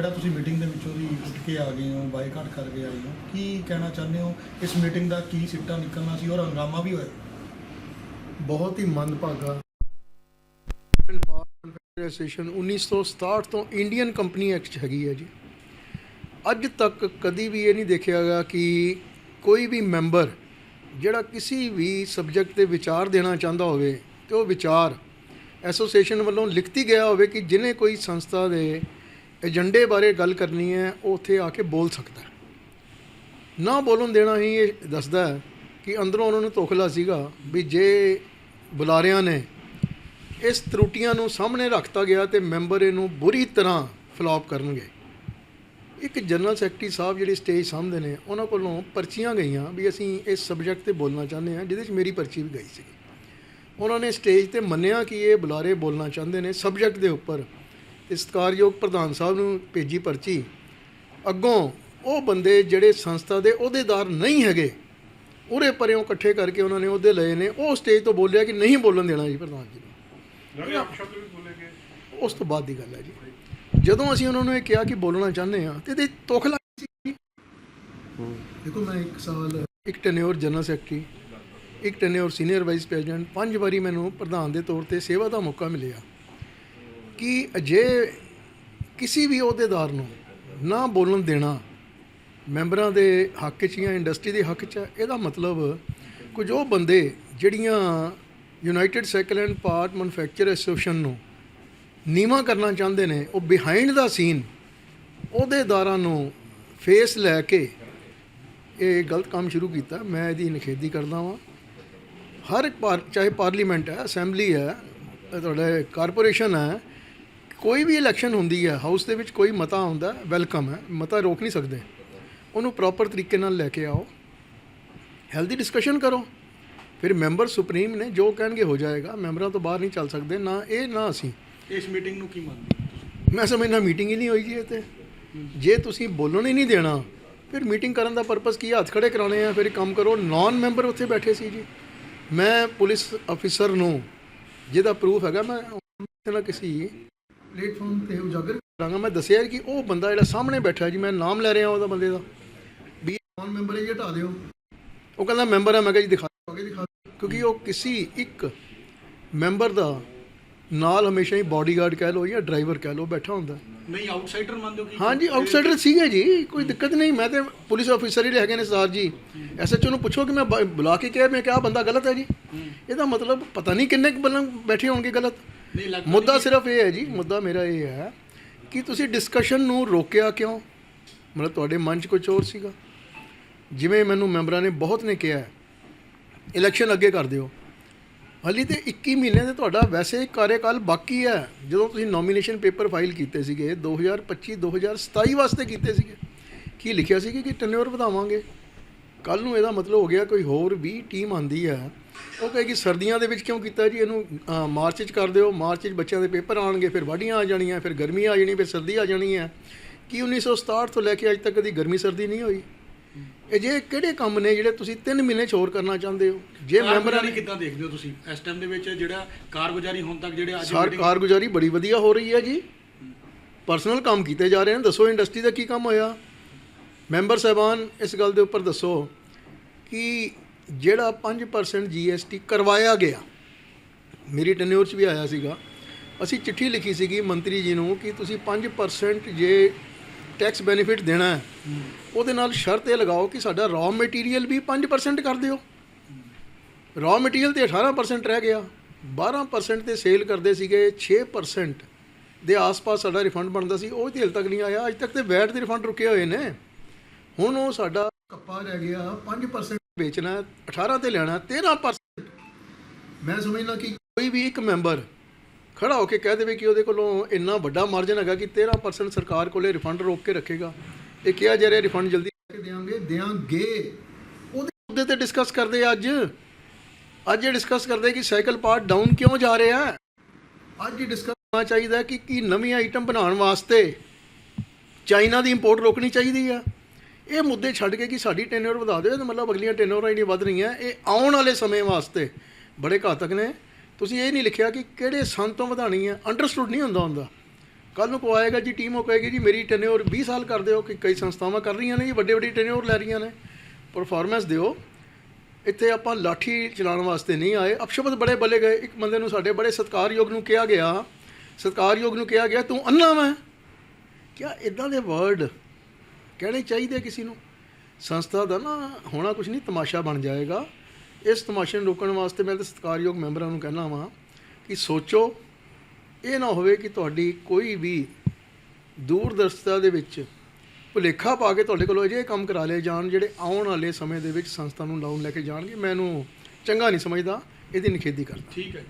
ਜਿਹੜਾ ਤੁਸੀਂ ਮੀਟਿੰਗ ਦੇ ਵਿੱਚੋਂ ਦੀ ਉੱਠ ਕੇ ਆ ਗਏ ਹੋ, ਬਾਈਕਾਟ ਕਰਕੇ ਆਏ ਹੋ, ਕੀ ਕਹਿਣਾ ਚਾਹੁੰਦੇ ਹੋ? ਇਸ ਮੀਟਿੰਗ ਦਾ ਕੀ ਸਿੱਟਾ ਨਿਕਲਣਾ ਸੀ ਔਰ ਹੰਗਾਮਾ ਵੀ ਹੋਇਆ? ਬਹੁਤ ਹੀ ਮੰਦਭਾਗਾ। ਐਸੋਸੀਏਸ਼ਨ 1967 ਤੋਂ ਇੰਡੀਅਨ ਕੰਪਨੀ ਐਕਟ ਹੈਗੀ ਹੈ ਜੀ। ਅੱਜ ਤੱਕ ਕਦੀ ਵੀ ਇਹ ਨਹੀਂ ਦੇਖਿਆ ਗਿਆ ਕਿ ਕੋਈ ਵੀ ਮੈਂਬਰ ਜਿਹੜਾ ਕਿਸੇ ਵੀ ਸਬਜੈਕਟ ਤੇ ਵਿਚਾਰ ਦੇਣਾ ਚਾਹੁੰਦਾ ਹੋਵੇ ਤੇ ਉਹ ਵਿਚਾਰ ਐਸੋਸੀਏਸ਼ਨ ਵੱਲੋਂ ਲਿਖਤੀ ਗਿਆ ਹੋਵੇ ਕਿ ਜਿਹਨੇ ਕੋਈ ਸੰਸਥਾ ਦੇ ਏਜੰਡੇ ਬਾਰੇ ਗੱਲ ਕਰਨੀ ਹੈ, ਉਹ ਉੱਥੇ ਆ ਕੇ ਬੋਲ ਸਕਦਾ ਨਾ ਬੋਲਣ ਦੇਣਾ ਹੀ ਇਹ ਦੱਸਦਾ ਹੈ ਕਿ ਅੰਦਰੋਂ ਉਹਨਾਂ ਨੂੰ ਤੋਖਲਾ ਸੀਗਾ ਵੀ ਜੇ ਬੁਲਾਰਿਆਂ ਨੇ ਇਸ ਤਰੁੱਟੀਆਂ ਨੂੰ ਸਾਹਮਣੇ ਰੱਖਤਾ ਗਿਆ ਤੇ ਮੈਂਬਰ ਇਹਨੂੰ ਬੁਰੀ ਤਰ੍ਹਾਂ ਫਲॉप ਕਰਨਗੇ। ਇੱਕ ਜਨਰਲ ਸੈਕਟਰੀ ਸਾਹਿਬ ਜਿਹੜੇ ਸਟੇਜ ਸਾਹਮਣੇ ਨੇ, ਉਹਨਾਂ ਕੋਲੋਂ ਪਰਚੀਆਂ ਗਈਆਂ ਵੀ ਅਸੀਂ ਇਸ ਸਬਜੈਕਟ ਤੇ ਬੋਲਣਾ ਚਾਹੁੰਦੇ ਹਾਂ, ਜਿਹਦੇ ਵਿੱਚ ਮੇਰੀ ਪਰਚੀ ਵੀ ਗਈ ਸੀ ਉਹਨਾਂ ਨੇ ਸਟੇਜ ਤੇ ਮੰਨਿਆ ਕਿ ਇਹ ਬੁਲਾਰੇ ਬੋਲਣਾ ਚਾਹੁੰਦੇ ਨੇ ਸਬਜੈਕਟ ਦੇ ਉੱਪਰ। ਸਤਿਕਾਰਯੋਗ ਪ੍ਰਧਾਨ ਸਾਹਿਬ ਨੂੰ ਭੇਜੀ ਪਰਚੀ। ਅੱਗੋਂ ਉਹ ਬੰਦੇ ਜਿਹੜੇ ਸੰਸਥਾ ਦੇ ਅਹੁਦੇਦਾਰ ਨਹੀਂ ਹੈਗੇ ਉਰੇ ਪਰਿਓਂ ਇਕੱਠੇ ਕਰਕੇ ਉਹਨਾਂ ਨੇ ਉਹਦੇ ਲਏ ਨੇ। ਉਹ ਸਟੇਜ ਤੋਂ ਬੋਲਿਆ ਕਿ ਨਹੀਂ ਬੋਲਣ ਦੇਣਾ ਜੀ ਪ੍ਰਧਾਨ ਜੀ ਨੂੰ। ਉਸ ਤੋਂ ਬਾਅਦ ਦੀ ਗੱਲ ਹੈ ਜੀ। ਜਦੋਂ ਅਸੀਂ ਉਹਨਾਂ ਨੂੰ ਇਹ ਕਿਹਾ ਕਿ ਬੋਲਣਾ ਚਾਹੁੰਦੇ ਆ ਤੇ ਇਹਦੇ ਤੋਖਲਾ ਸੀ। ਜੀ। ਦੇਖੋ ਮੈਂ ਇੱਕ ਸਾਲ ਇੱਕ ਟੈਨਿਓਰ ਜਨਰਲ ਸੈਕਟਰੀ ਇੱਕ ਟੈਨਿਓਰ ਸੀਨੀਅਰ ਵਾਈਸ ਪ੍ਰੈਜ਼ੀਡੈਂਟ ਪੰਜ ਵਾਰੀ ਮੈਨੂੰ ਪ੍ਰਧਾਨ ਦੇ ਤੌਰ ਤੇ ਸੇਵਾ ਦਾ ਮੌਕਾ ਮਿਲਿਆ। ਕਿ ਅਜੇ ਕਿਸੇ ਵੀ ਅਹੁਦੇਦਾਰ ਨੂੰ ਨਾ ਬੋਲਣ ਦੇਣਾ ਮੈਂਬਰਾਂ ਦੇ ਹੱਕ 'ਚ ਜਾਂ ਇੰਡਸਟਰੀ ਦੇ ਹੱਕ 'ਚ ਇਹਦਾ ਮਤਲਬ ਕੁਝ ਉਹ ਬੰਦੇ ਜਿਹੜੀਆਂ United cycle and part manufacture association ਨੂੰ ਨੀਵਾਂ ਕਰਨਾ ਚਾਹੁੰਦੇ ਨੇ, ਉਹ ਬਿਹਾਈਂਡ ਦਾ ਸੀਨ ਅਹੁਦੇਦਾਰਾਂ ਨੂੰ ਫੇਸ ਲੈ ਕੇ ਇਹ ਗਲਤ ਕੰਮ ਸ਼ੁਰੂ ਕੀਤਾ। ਮੈਂ ਇਹਦੀ ਨਿਖੇਧੀ ਕਰਦਾ ਵਾਂ। ਹਰ ਇੱਕ ਪਾਰ, ਚਾਹੇ ਪਾਰਲੀਮੈਂਟ ਹੈ, ਅਸੈਂਬਲੀ ਹੈ ਤੁਹਾਡੇ ਕਾਰਪੋਰੇਸ਼ਨ ਹੈ ਕੋਈ ਵੀ ਇਲੈਕਸ਼ਨ ਹੁੰਦੀ ਹੈ ਹਾਊਸ ਦੇ ਵਿੱਚ ਕੋਈ ਮਤਾ ਆਉਂਦਾ ਵੈਲਕਮ ਹੈ ਮਤਾ ਰੋਕ ਨਹੀਂ ਸਕਦੇ। ਉਹਨੂੰ ਪ੍ਰੋਪਰ ਤਰੀਕੇ ਨਾਲ ਲੈ ਕੇ ਆਓ। ਹੈਲਦੀ ਡਿਸਕਸ਼ਨ ਕਰੋ। ਫਿਰ ਮੈਂਬਰ ਸੁਪਰੀਮ ਨੇ ਜੋ ਕਹਿਣਗੇ ਹੋ ਜਾਏਗਾ। ਮੈਂਬਰਾਂ ਤੋਂ ਬਾਹਰ ਨਹੀਂ ਚੱਲ ਸਕਦੇ ਨਾ ਇਹ ਨਾ ਅਸੀਂ। ਇਸ ਮੀਟਿੰਗ ਨੂੰ ਕੀ ਮੰਨਦੇ? ਮੈਂ ਸਮਝਦਾ ਮੀਟਿੰਗ ਹੀ ਨਹੀਂ ਹੋਈ ਜੀ ਇਹ ਤੇ। ਜੇ ਤੁਸੀਂ ਬੋਲਣ ਹੀ ਨਹੀਂ ਦੇਣਾ ਫਿਰ ਮੀਟਿੰਗ ਕਰਨ ਦਾ ਪਰਪਸ ਕੀ ਹੈ? ਹੱਥ ਖੜੇ ਕਰਾਉਣੇ ਆ ਫਿਰ ਕੰਮ ਕਰੋ ਨਾਨ ਮੈਂਬਰ ਉੱਥੇ ਬੈਠੇ ਸੀ ਜੀ। ਮੈਂ ਪੁਲਿਸ ਅਫੀਸਰ ਨੂੰ ਜਿਹਦਾ ਪ੍ਰੂਫ ਹੈਗਾ ਮੈਂ ਕਿਸੇ ਨਾ ਕਿਸੇ ਪਲੇਟਫਾਰਮ ਤੇ ਉਜਾਗਰ ਕਰਾਂਗਾ। ਮੈਂ ਦੱਸਿਆ ਕਿ ਉਹ ਬੰਦਾ ਜਿਹੜਾ ਸਾਹਮਣੇ ਬੈਠਾ ਜੀ ਮੈਂ ਨਾਮ ਲੈ ਰਿਹਾ ਉਹਦਾ ਬੰਦੇ ਦਾ। ਵੀ ਨਾਨ ਮੈਂਬਰ ਹੈ ਜੀ ਹਟਾ ਦਿਓ। ਉਹ ਕਹਿੰਦਾ ਮੈਂਬਰ ਹੈ ਮੈਂ ਕਿਹਾ ਜੀ ਦਿਖਾ ਦਿਓ। ਦਿਖਾ ਦਿਓ। ਕਿਉਂਕਿ ਉਹ ਕਿਸੇ ਇੱਕ ਮੈਂਬਰ ਦਾ ਨਾਲ ਹਮੇਸ਼ਾ ਹੀ ਬਾਡੀਗਾਰਡ ਕਹਿ ਲਓ ਜਾਂ ਡਰਾਈਵਰ ਕਹਿ ਲਓ ਬੈਠਾ ਹੁੰਦਾ। ਨਹੀਂ ਆਊਟਸਾਈਡਰ ਮੰਨਦੇ ਹੋ ਕਿ ਹਾਂਜੀ ਆਊਟਸਾਈਡਰ ਸੀਗੇ ਜੀ ਕੋਈ ਦਿੱਕਤ ਨਹੀਂ। ਮੈਂ ਤੇ ਪੁਲਿਸ ਅਫੀਸਰ ਹੀ ਹੈਗੇ ਨੇ ਸਰਦਾਰ ਜੀ। ਐਸਐਚਓ ਨੂੰ ਪੁੱਛੋ ਕਿ ਮੈਂ ਬ- ਬੁਲਾ ਕੇ ਕਿਹਾ ਮੈਂ ਕਿਹਾ ਆਹ ਬੰਦਾ ਗਲਤ ਹੈ ਜੀ। ਇਹਦਾ ਮਤਲਬ ਪਤਾ ਨਹੀਂ ਕਿੰਨੇ ਕੁ ਬੰਦੇ ਬੈਠੇ ਹੋਣਗੇ ਗਲਤ। ਮੁੱਦਾ ਸਿਰਫ ਇਹ ਹੈ ਜੀ, ਮੁੱਦਾ ਮੇਰਾ ਇਹ ਹੈ ਕਿ ਤੁਸੀਂ ਡਿਸਕਸ਼ਨ ਨੂੰ ਰੋਕਿਆ ਕਿਉਂ? ਮਤਲਬ ਤੁਹਾਡੇ ਮਨ 'ਚ ਕੁਝ ਹੋਰ ਸੀਗਾ? ਜਿਵੇਂ ਮੈਨੂੰ ਮੈਂਬਰਾਂ ਨੇ ਬਹੁਤ ਨੇ ਕਿਹਾ ਇਲੈਕਸ਼ਨ ਅੱਗੇ ਕਰ ਦਿਓ। ਹਾਲੀ ਤੇ 21 ਮਹੀਨੇ ਦੇ ਤੁਹਾਡਾ ਵੈਸੇ ਕਾਰਜਕਾਲ ਬਾਕੀ ਹੈ। ਜਦੋਂ ਤੁਸੀਂ ਨੋਮੀਨੇਸ਼ਨ ਪੇਪਰ ਫਾਈਲ ਕੀਤੇ ਸੀਗੇ 2025 2027 ਵਾਸਤੇ ਕੀਤੇ ਸੀਗੇ, ਕੀ ਲਿਖਿਆ ਸੀ ਕਿ ਟੈਨਿਓਰ ਵਧਾਵਾਂਗੇ? ਕੱਲ ਨੂੰ ਇਹਦਾ ਮਤਲਬ ਹੋ ਗਿਆ ਕੋਈ ਹੋਰ ਵੀ ਟੀਮ ਆਂਦੀ ਹੈ ਉਹ ਕਹੇਗੀ ਸਰਦੀਆਂ ਦੇ ਵਿੱਚ ਕਿਉਂ ਕੀਤਾ ਜੀ? ਇਹਨੂੰ ਮਾਰਚ 'ਚ ਕਰ ਦਿਓ। ਮਾਰਚ 'ਚ ਬੱਚਿਆਂ ਦੇ ਪੇਪਰ ਆਣਗੇ ਫਿਰ ਵਾਢੀਆਂ ਆ ਜਾਣੀਆਂ ਫਿਰ ਗਰਮੀ ਆ ਜਾਣੀ ਫਿਰ ਸਰਦੀ ਆ ਜਾਣੀ ਹੈ ਕੀ 1967 ਤੋਂ ਲੈ ਕੇ ਅੱਜ ਤੱਕ ਕਦੀ ਗਰਮੀ ਸਰਦੀ ਨਹੀਂ ਹੋਈ? ਇਹ ਜੇ ਕਿਹੜੇ ਕੰਮ ਨੇ ਜਿਹੜੇ ਤੁਸੀਂ 3 ਮਹੀਨੇ 'ਚ ਹੋਰ ਕਰਨਾ ਚਾਹੁੰਦੇ ਹੋ? ਜੇ ਮੈਂਬਰਾਂ ਨੇ ਕਿੱਦਾਂ ਦੇਖਦੇ ਹੋ ਤੁਸੀਂ? ਇਸ ਟਾਈਮ ਦੇ ਵਿੱਚ ਜਿਹੜਾ ਕਾਰਗੁਜ਼ਾਰੀ ਹੁਣ ਤੱਕ ਜਿਹੜੇ ਅੱਜ ਸਾਰ ਕਾਰਗੁਜ਼ਾਰੀ ਬੜੀ ਵਧੀਆ ਹੋ ਰਹੀ ਹੈ ਜੀ। ਪਰਸਨਲ ਕੰਮ ਕੀਤੇ ਜਾ ਰਹੇ ਨੇ। ਦੱਸੋ ਇੰਡਸਟਰੀ ਦਾ ਕੀ ਕੰਮ ਹੋਇਆ? ਮੈਂਬਰ ਸਾਹਿਬਾਨ, ਇਸ ਗੱਲ ਦੇ ਉੱਪਰ ਦੱਸੋ ਕਿ ਜਿਹੜਾ 5% GST ਕਰਵਾਇਆ ਗਿਆ, ਮੇਰੀ ਟੈਨਿਓਰ 'ਚ ਵੀ ਆਇਆ ਸੀਗਾ, ਅਸੀਂ ਚਿੱਠੀ ਲਿਖੀ ਸੀਗੀ ਮੰਤਰੀ ਜੀ ਨੂੰ ਕਿ ਤੁਸੀਂ 5% ਜੇ ਟੈਕਸ ਬੈਨੀਫਿਟ ਦੇਣਾ ਹੈ, ਉਹਦੇ ਨਾਲ ਸ਼ਰਤ ਇਹ ਲਗਾਓ ਕਿ ਸਾਡਾ ਰॉ ਮਟੀਰੀਅਲ ਵੀ 5% ਕਰ ਦਿਓ। ਰॉ ਮਟੀਰੀਅਲ ਤੇ 18% ਰਹਿ ਗਿਆ 12% ਤੇ ਸੇਲ ਕਰਦੇ ਸੀਗੇ 6% ਦੇ ਆਸ-ਪਾਸ ਸਾਡਾ ਰਿਫੰਡ ਬਣਦਾ ਸੀ, ਉਹ ਤੇ ਹਲ ਤੱਕ ਨਹੀਂ ਆਇਆ, ਅੱਜ ਤੱਕ ਤੇ ਵੈਟ ਦੇ ਰਿਫੰਡ ਰੁਕੇ ਹੋਏ ਨੇ। ਹੁਣ ਉਹ ਸਾਡਾ ਕੱਪਾ ਰਹਿ ਗਿਆ 5% ਵੇਚਣਾ ਹੈ, 18 ਤੇ ਲੈਣਾ ਹੈ, 13% ਮੈਂ ਸਮਝਦਾ ਕਿ ਕੋਈ ਵੀ ਇੱਕ ਮੈਂਬਰ ਖੜਾ ਹੋ ਕੇ ਕਹਿ ਦੇਵੇ ਕਿ ਉਹਦੇ ਕੋਲੋਂ ਇੰਨਾ ਵੱਡਾ ਮਾਰਜਨ ਹੈਗਾ ਕਿ 13% ਸਰਕਾਰ ਕੋਲੇ ਰਿਫੰਡ ਰੋਕ ਕੇ ਰੱਖੇਗਾ। ਇਹ ਕਿਹਾ ਜਾ ਰਿਹਾ ਰਿਫੰਡ ਜਲਦੀ ਕਰਕੇ ਦੇਵਾਂਗੇ ਦੇਵਾਂਗੇ। ਉਹਦੇ ਮੁੱਦੇ ਤੇ ਡਿਸਕਸ ਕਰਦੇ ਅੱਜ। ਅੱਜ ਇਹ ਡਿਸਕਸ ਕਰਦੇ ਕਿ ਸਾਈਕਲ ਪਾਰਟ ਡਾਊਨ ਕਿਉਂ ਜਾ ਰਿਹਾ ਹੈ। ਅੱਜ ਡਿਸਕਸ ਹੋਣਾ ਚਾਹੀਦਾ ਕਿ ਕੀ ਨਵੀਂ ਆਈਟਮ ਬਣਾਉਣ ਵਾਸਤੇ ਚਾਈਨਾ ਦੀ ਇੰਪੋਰਟ ਰੋਕਣੀ ਚਾਹੀਦੀ ਆ ਇਹ ਮੁੱਦੇ ਛੱਡ ਕੇ ਕਿ ਸਾਡੀ ਟੈਨਰ ਵਧਾ ਦਿਓ, ਇਹਦਾ ਮਤਲਬ ਅਗਲੀਆਂ ਟੈਨਰਾਂ ਹੀ ਵੱਧ ਰਹੀਆਂ, ਇਹ ਆਉਣ ਵਾਲੇ ਸਮੇਂ ਵਾਸਤੇ ਬੜੇ ਘਾਤਕ ਨੇ। ਤੁਸੀਂ ਇਹ ਨਹੀਂ ਲਿਖਿਆ ਕਿ ਕਿਹੜੇ ਸੰਨ ਤੋਂ ਵਧਾਣੀ ਹੈ ਅੰਡਰਸਟੂਡ ਨਹੀਂ ਹੁੰਦਾ ਹੁੰਦਾ। ਕੱਲ ਨੂੰ ਕੋ ਆਏਗਾ ਜੀ ਟੀਮ ਉਹ ਕਹੇਗੀ ਜੀ, ਮੇਰੀ ਟੈਨਿਓਰ 20 ਸਾਲ ਕਰ ਦਿਓ, ਕਿ ਕਈ ਸੰਸਥਾਵਾਂ ਕਰ ਰਹੀਆਂ ਨੇ ਜੀ ਵੱਡੇ ਵੱਡੇ ਟੈਨਿਓਰ ਲੈ ਰਹੀਆਂ ਨੇ। ਪਰਫਾਰਮੈਂਸ ਦਿਓ। ਇੱਥੇ ਆਪਾਂ ਲਾਠੀ ਚਲਾਉਣ ਵਾਸਤੇ ਨਹੀਂ ਆਏ। ਅਪਸ਼ਬਦ ਬੜੇ ਬਲੇ ਗਏ। ਇੱਕ ਬੰਦੇ ਨੂੰ ਸਾਡੇ ਬੜੇ ਸਤਿਕਾਰਯੋਗ ਨੂੰ ਕਿਹਾ ਗਿਆ। ਸਤਿਕਾਰਯੋਗ ਨੂੰ ਕਿਹਾ ਗਿਆ, ਤੂੰ ਅੰਨਾ ਮੈਂ ਕਿਆ ਇਦਾਂ ਦੇ ਵਰਡ ਕਹਿਣੇ ਚਾਹੀਦੇ ਕਿਸੇ ਨੂੰ? ਸੰਸਥਾ ਦਾ ਨਾ ਹੋਣਾ ਕੁਝ ਨਹੀਂ, ਤਮਾਸ਼ਾ ਬਣ ਜਾਏਗਾ। ਇਸ ਤਮਾਸ਼ੇ ਨੂੰ ਰੋਕਣ ਵਾਸਤੇ ਮੈਂ ਤਾਂ ਸਤਿਕਾਰਯੋਗ ਮੈਂਬਰਾਂ ਨੂੰ ਕਹਿਣਾ ਵਾਂ ਕਿ ਸੋਚੋ, ਇਹ ਨਾ ਹੋਵੇ ਕਿ ਤੁਹਾਡੀ ਕੋਈ ਵੀ ਦੂਰਦਰਸ਼ਤਾ ਦੇ ਵਿੱਚ ਭੁਲੇਖਾ ਪਾ ਕੇ ਤੁਹਾਡੇ ਕੋਲੋਂ ਅਜਿਹੇ ਕੰਮ ਕਰਾ ਲਏ ਜਾਣ ਜਿਹੜੇ ਆਉਣ ਵਾਲੇ ਸਮੇਂ ਦੇ ਵਿੱਚ ਸੰਸਥਾ ਨੂੰ ਡਾਊਨ ਲੈ ਕੇ ਜਾਣਗੇ। ਮੈਂ ਇਹਨੂੰ ਚੰਗਾ ਨਹੀਂ ਸਮਝਦਾ, ਇਹਦੀ ਨਿਖੇਧੀ ਕਰਦਾ। ਠੀਕ ਹੈ